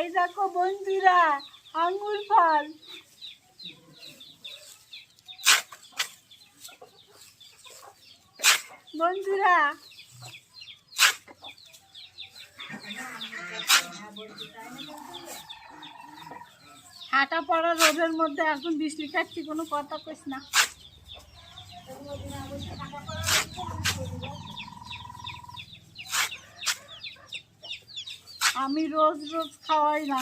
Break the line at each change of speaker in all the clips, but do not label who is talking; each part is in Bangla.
এই দেখো বন্ধুরা আঙ্গুর ফল বন্ধুরা হাঁটা পড়া রোদের মধ্যে এখন বৃষ্টি খাচ্ছি কোনো কথা কইস না। আমি রোজ রোজ খাওয়াই না।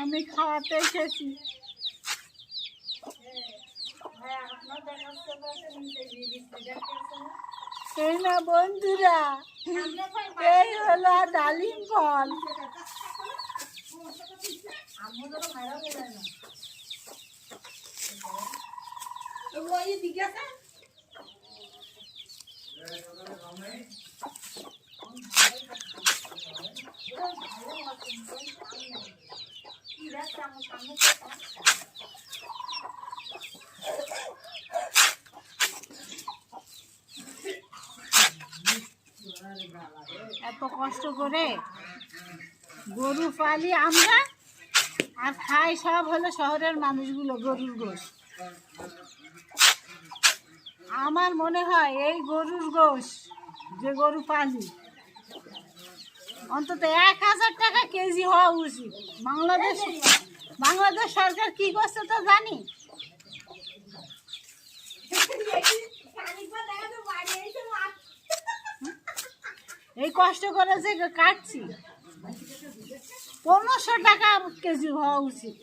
আমি খাওয়াতে এসেছি। এই না বন্ধুরা, এই হলো ডালিম ফল। এত কষ্ট করে গরু পালি আমরা আর খাই সব হলো শহরের মানুষগুলো, গরুর গোশ। আমার মনে হয় এই গরুর গোশ যে গরু পালি অন্তত এক হাজার টাকা কেজি হওয়া উচিত। বাংলাদেশ বাংলাদেশ সরকার কি করছে তো জানি। এই কষ্ট করে যে কাটছি। পনেরোশো টাকা কেজি হওয়া উচিত।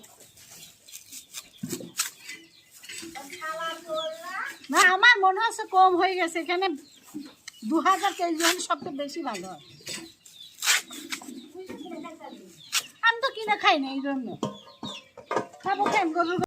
না, আমার মনে হচ্ছে কম হয়ে গেছে। এখানে দু হাজার কেজি হলে সবচেয়ে বেশি ভালো হয়। আমি তো কিনে খাই না এই জন্য। খাব খাই গরুর